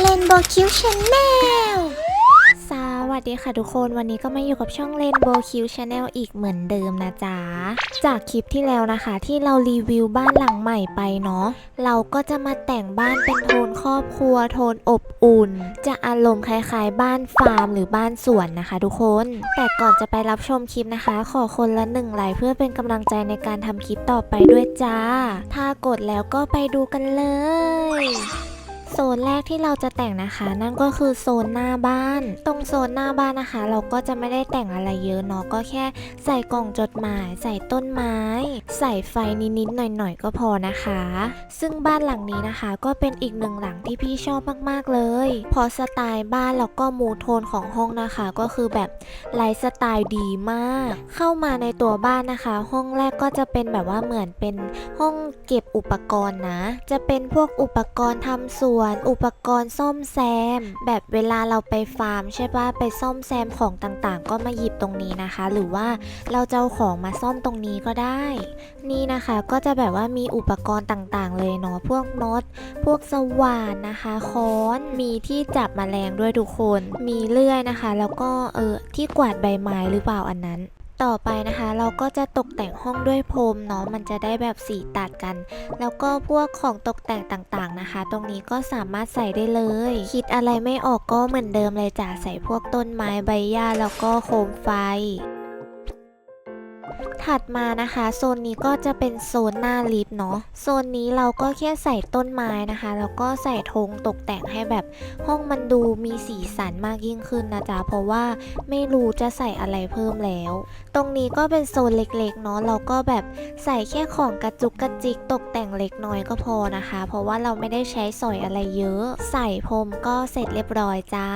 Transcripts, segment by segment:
เลนโบคิวชาแนลสวัสดีค่ะทุกคนวันนี้ก็มาอยู่กับช่อง Rainbow Q Channel อีกเหมือนเดิมนะจ๊ะ จากคลิปที่แล้วนะคะ ที่เรารีวิวบ้านหลังใหม่ไปเนาะเราก็จะมาแต่งบ้านเป็นโทนครอบครัวโทนอบอุ่น จะอารมณ์คล้ายๆ บ้านฟาร์มหรือบ้านสวนนะคะ ทุกคน แต่ก่อนจะไปรับชมคลิปนะคะ ขอคนละหนึ่งไลค์เพื่อเป็นกำลังใจในการทำคลิปต่อไปด้วยจ้า ถ้ากดแล้วก็ไปดูกันเลย โซนแรกที่เราจะแต่งนะคะ นั่นก็คือโซนหน้าบ้าน ตรงโซนหน้าบ้านนะคะ เราก็จะไม่ได้แต่งอะไรเยอะเนาะก็แค่ใส่กล่องจดหมาย ใส่ต้นไม้ ใส่ไฟนิดๆหน่อยๆก็พอนะคะ ซึ่งบ้านหลังนี้นะคะ ก็เป็นอีกหนึ่งหลังที่พี่ชอบมากๆเลยเพอสไตล์บ้านแล้วก็มูโทนของห้องนะคะ ก็คือแบบไลฟ์สไตล์ดีมาก เข้ามาในตัวบ้านนะคะ ห้องแรกก็จะเป็นแบบว่าเหมือนเป็นห้องเก็บอุปกรณ์นะ จะเป็นพวกอุปกรณ์ทำสวนอุปกรณ์ซ่อมแซม แบบเวลาเราไปฟาร์ม ใช่ปะไปซ่อมแซมของต่างๆ ก็มาหยิบตรงนี้นะคะ หรือว่าเราจะเอาของมาซ่อมตรงนี้ก็ได้ นี่นะคะก็จะแบบว่ามีอุปกรณ์ต่างๆ เลยเนาะพวกน็อตพวกสว่านนะคะค้อนมีที่จับแมลงด้วยทุกคน มีเลื่อยนะคะ แล้วก็เออที่กวาดใบไม้หรือเปล่าอันนั้น ต่อไปนะคะเราก็จะตกแต่งห้องด้วยพรมเนาะมันจะได้แบบสีตัดกัน แล้วก็พวกของตกแต่งต่างๆนะคะ ตรงนี้ก็สามารถใส่ได้เลย คิดอะไรไม่ออกก็เหมือนเดิมเลยจ้ะใส่พวกต้นไม้ใบหญ้าแล้วก็โคมไฟถัดมานะคะ โซนนี้ก็จะเป็นโซนหน้าลิฟต์เนาะโซนนี้เราก็แค่ใส่ต้นไม้นะคะ แล้วก็ใส่ธงตกแต่งให้แบบห้องมันดูมีสีสันมากยิ่งขึ้นนะจ๊ะเพราะว่าไม่รู้จะใส่อะไรเพิ่มแล้ว ตรงนี้ก็เป็นโซนเล็กๆเนาะเราก็แบบใส่แค่ของกระจุกกระจิกตกแต่งเล็กน้อยก็พอนะคะ เพราะว่าเราไม่ได้ใช้สอยอะไรเยอะ ใส่พรมก็เสร็จเรียบร้อยจ้า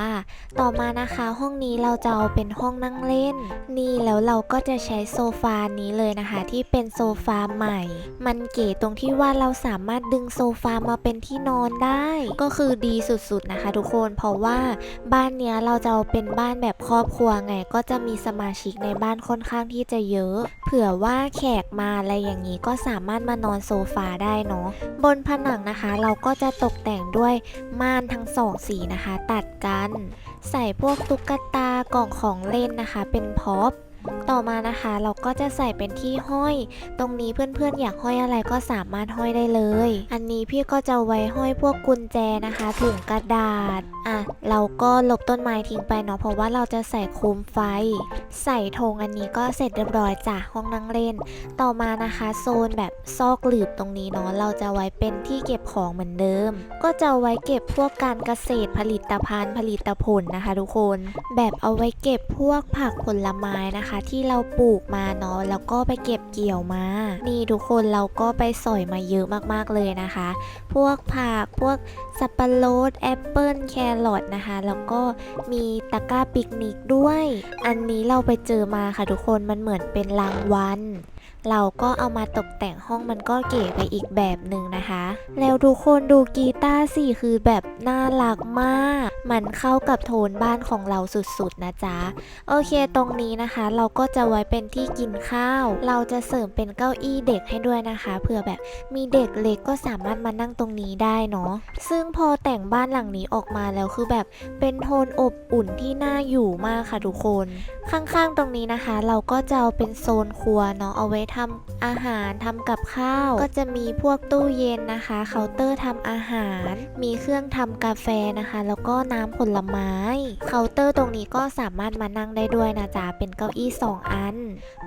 ต่อมานะคะ ห้องนี้เราจะเอาเป็นห้องนั่งเล่น นี่แล้วเราก็จะใช้โซฟานี้เลยนะคะ ที่เป็นโซฟาใหม่ มันเก๋ตรงที่ว่าเราสามารถดึงโซฟามาเป็นที่นอนได้ ก็คือดีสุดๆนะคะ ทุกคนเพราะว่าบ้านเนี้ยเราจะเอาเป็นบ้านแบบครอบครัวไง ก็จะมีสมาชิกในบ้านค่อนข้างที่จะเยอะ เผื่อว่าแขกมาอะไรอย่างนี้ก็สามารถมานอนโซฟาได้เนาะบนผนังนะคะ เราก็จะตกแต่งด้วยม่านทั้งสองสีนะคะ ตัดกัน ใส่พวกตุ๊กตากล่องของเล่นนะคะ เป็นพ็อป ต่อมานะคะเราก็จะใส่เป็นที่ห้อย ตรงนี้เพื่อนๆ อยากห้อยอะไรก็สามารถห้อยได้เลย อันนี้พี่ก็จะไว้ห้อยพวกกุญแจนะคะถุงกระดาษอะเราก็ลบต้นไม้ทิ้งไปเนาะเพราะว่าเราจะใส่โคมไฟ ใส่ธงอันนี้ก็เสร็จเรียบร้อยจ้ะห้องนั่งเล่น ต่อมานะคะโซนแบบซอกหลืบตรงนี้เนาะเราจะไว้เป็นที่เก็บของเหมือนเดิม ก็จะไว้เก็บพวกการเกษตรผลิตภัณฑ์ผลิตผลนะคะ ทุกคน แบบเอาไว้เก็บพวกผักผลไม้นะคะนะคะ ที่เราปลูกมาเนาะแล้วก็ไปเก็บเกี่ยวมา นี่ทุกคนเราก็ไปสอยมาเยอะมากๆเลยนะคะ พวกผักพวกสับปะรดแอปเปิลแครอทนะคะ แล้วก็มีตะกร้าปิกนิกด้วย อันนี้เราไปเจอมาค่ะทุกคนมันเหมือนเป็นรางวัล เราก็เอามาตกแต่งห้องมันก็เก๋ไปอีกแบบหนึ่งนะคะ แล้วทุกคนดูกีตาร์สิคือแบบน่ารักมาก มันเข้ากับโทนบ้านของเราสุดๆนะจ๊ะ โอเคตรงนี้นะคะ เราก็จะไว้เป็นที่กินข้าว เราจะเสริมเป็นเก้าอี้เด็กให้ด้วยนะคะเผื่อแบบมีเด็กเล็กก็สามารถมานั่งตรงนี้ได้เนาะซึ่งพอแต่งบ้านหลังนี้ออกมาแล้วคือแบบเป็นโทนอบอุ่นที่น่าอยู่มากค่ะทุกคน ข้างๆตรงนี้นะคะ เราก็จะเอาเป็นโซนครัวเนาะเอาไว้ทำอาหารทำกับข้าว ก็จะมีพวกตู้เย็นนะคะ เคาน์เตอร์ทำอาหาร มีเครื่องทำกาแฟนะคะ แล้วก็น้ำผลไม้ เคาน์เตอร์ตรงนี้ก็สามารถมานั่งได้ด้วยนะจ๊ะ เป็นเก้าอี้สองอัน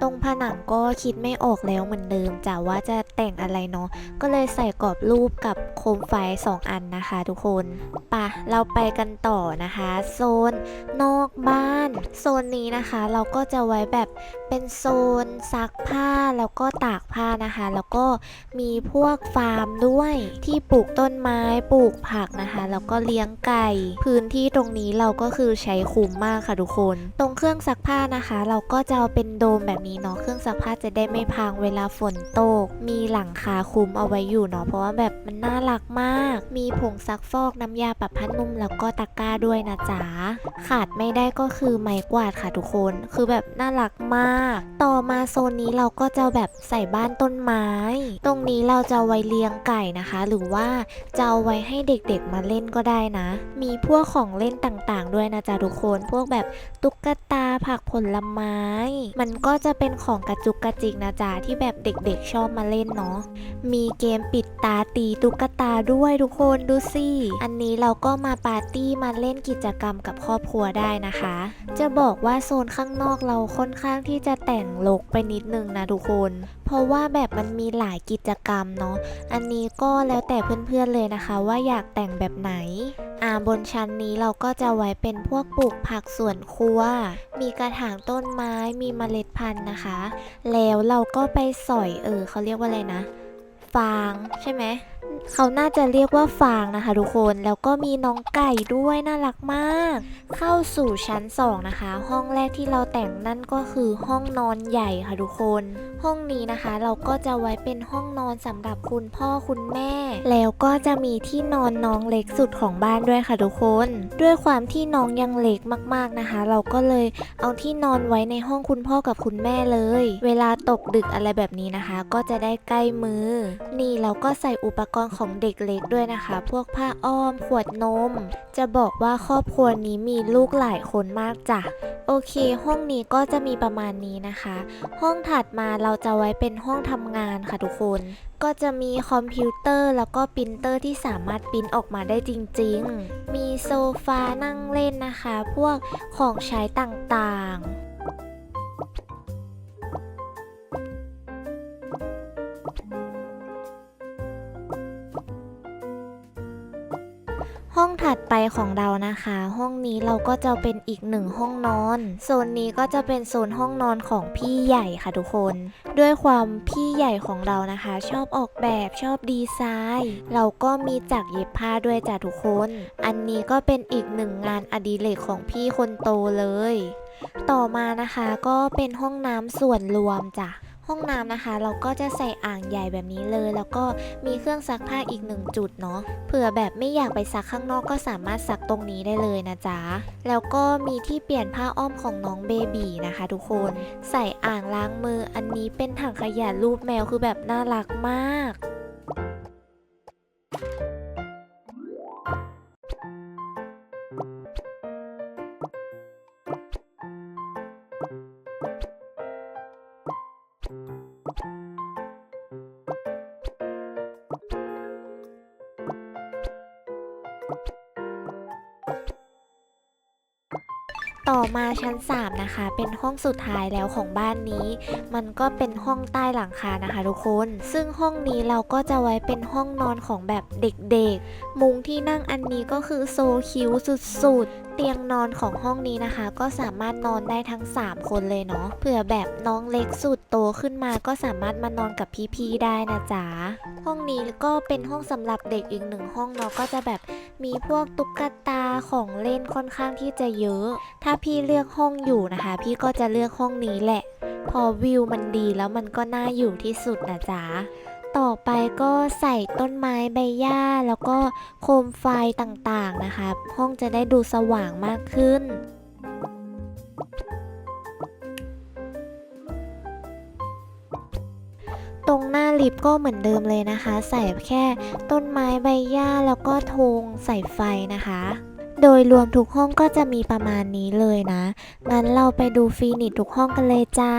ตรงผนังก็คิดไม่ออกแล้วเหมือนเดิมจ้ะว่าจะแต่งอะไรเนาะ ก็เลยใส่กรอบรูปกับโคมไฟสองอันนะคะทุกคนปะเราไปกันต่อนะคะ โซนนอกบ้าน โซนนี้นะคะ เราก็จะไว้แบบเป็นโซนซักผ้าแล้วก็ตากผ้านะคะ แล้วก็มีพวกฟาร์มด้วยที่ปลูกต้นไม้ปลูกผักนะคะ แล้วก็เลี้ยงไก่ พื้นที่ตรงนี้เราก็คือใช้คุ้มมากค่ะทุกคน ตรงเครื่องซักผ้านะคะ เราก็จะเอาเป็นโดมแบบนี้เนาะเครื่องซักผ้าจะได้ไม่พังเวลาฝนตก มีหลังคาคุ้มเอาไว้อยู่เนาะเพราะว่าแบบมันน่ารักมาก มีผงซักฟอกน้ำยาปรับผ้านุ่มแล้วก็ตะกร้าด้วยนะจ๊ะขาดไม่ได้ก็คือไม้กวาดค่ะทุกคน คือแบบน่ารักมาก ต่อมาโซนนี้เราก็จะจะแบบใส่บ้านต้นไม้ ตรงนี้เราจะไว้เลี้ยงไก่นะคะ หรือว่าจะเอาไว้ให้เด็กๆมาเล่นก็ได้นะ มีพวกของเล่นต่างๆ ด้วยนะจ๊ะทุกคน พวกแบบตุ๊กตาผักผลไม้ มันก็จะเป็นของกระจุกกระจิกนะจ๊ะที่แบบเด็กๆชอบมาเล่นเนาะ มีเกมปิดตาตีตุ๊กตาด้วยทุกคนดูสิ อันนี้เราก็มาปาร์ตี้มาเล่นกิจกรรมกับครอบครัวได้นะคะ จะบอกว่าโซนข้างนอกเราค่อนข้างที่จะแต่งรกไปนิดนึงนะทุกคนเพราะว่าแบบมันมีหลายกิจกรรมเนาะ อันนี้ก็แล้วแต่เพื่อนๆเลยนะคะ ว่าอยากแต่งแบบไหน อ่าบนชั้นนี้เราก็จะไว้เป็นพวกปลูกผักสวนครัว มีกระถางต้นไม้ มีเมล็ดพันธุ์นะคะ แล้วเราก็ไปสอยเออเขาเรียกว่าอะไรนะ ฟางใช่ไหมเขาน่าจะเรียกว่าฟางนะคะทุกคนแล้วก็มีน้องไก่ด้วยน่ารักมาก เข้าสู่ชั้น 2 นะคะ ห้องแรกที่เราแต่งนั่นก็คือห้องนอนใหญ่ค่ะทุกคน ห้องนี้นะคะ เราก็จะไว้เป็นห้องนอนสำหรับคุณพ่อคุณแม่ แล้วก็จะมีที่นอนน้องเล็กสุดของบ้านด้วยค่ะทุกคน ด้วยความที่น้องยังเล็กมากๆนะคะ เราก็เลยเอาที่นอนไว้ในห้องคุณพ่อกับคุณแม่เลย เวลาตกดึกอะไรแบบนี้นะคะ ก็จะได้ใกล้มือนี่เราก็ใส่อุปกรณ์ของเด็กเล็กด้วยนะคะ พวกผ้าอ้อม ขวดนม จะบอกว่าครอบครัวนี้มีลูกหลายคนมากจ้ะ โอเค ห้องนี้ก็จะมีประมาณนี้นะคะ ห้องถัดมาเราจะไว้เป็นห้องทำงานค่ะทุกคน ก็จะมีคอมพิวเตอร์แล้วก็ปรินเตอร์ที่สามารถปรินออกมาได้จริง ๆ มีโซฟานั่งเล่นนะคะ พวกของใช้ต่างๆ ห้องถัดไปของเรานะคะ ห้องนี้เราก็จะเป็นอีกหนึ่งห้องนอน โซนนี้ก็จะเป็นโซนห้องนอนของพี่ใหญ่ค่ะทุกคน ด้วยความพี่ใหญ่ของเรานะคะ ชอบออกแบบชอบดีไซน์ เราก็มีจักรเย็บผ้าด้วยจ้ะทุกคน อันนี้ก็เป็นอีกหนึ่งงานอดิเรกของพี่คนโตเลย ต่อมานะคะก็เป็นห้องน้ำส่วนรวมจ้ะ ห้องน้ำนะคะ เราก็จะใส่อ่างใหญ่แบบนี้เลย แล้วก็มีเครื่องซักผ้าอีกหนึ่งจุดเนาะเผื่อแบบไม่อยากไปซักข้างนอกก็สามารถซักตรงนี้ได้เลยนะจ๊ะแล้วก็มีที่เปลี่ยนผ้าอ้อมของน้องเบบีนะคะ ทุกคนใส่อ่างล้างมืออันนี้เป็นถังขยะรูปแมวคือแบบน่ารักมาก ต่อมาชั้น 3 นะคะ เป็นห้องสุดท้ายแล้วของบ้านนี้ มันก็เป็นห้องใต้หลังคานะคะทุกคน ซึ่งห้องนี้เราก็จะไว้เป็นห้องนอนของแบบเด็กๆ มุงที่นั่งอันนี้ก็คือโซคิวสุดๆเตียงนอนของห้องนี้นะคะ ก็สามารถนอนได้ทั้ง 3 คนเลยเนาะเผื่อแบบน้องเล็กสุดโตขึ้นมาก็สามารถมานอนกับพี่ๆได้นะจ๊ะห้องนี้ก็เป็นห้องสำหรับเด็กอีกหนึ่งห้องเนาะก็จะแบบมีพวกตุ๊กตาของเล่นค่อนข้างที่จะเยอะ ถ้าพี่เลือกห้องอยู่นะคะ พี่ก็จะเลือกห้องนี้แหละ พอวิวมันดีแล้วมันก็น่าอยู่ที่สุดนะจ๊ะ ต่อไปก็ใส่ต้นไม้ใบหญ้า แล้วก็โคมไฟต่างๆนะคะห้องจะได้ดูสว่างมากขึ้น ตรงหน้าลิฟต์ก็เหมือนเดิมเลยนะคะ ใส่แค่ต้นไม้ใบหญ้าแล้วก็ธงใส่ไฟนะคะ โดยรวมทุกห้องก็จะมีประมาณนี้เลยนะ งั้นเราไปดูฟีนิตทุกห้องกันเลยจ้า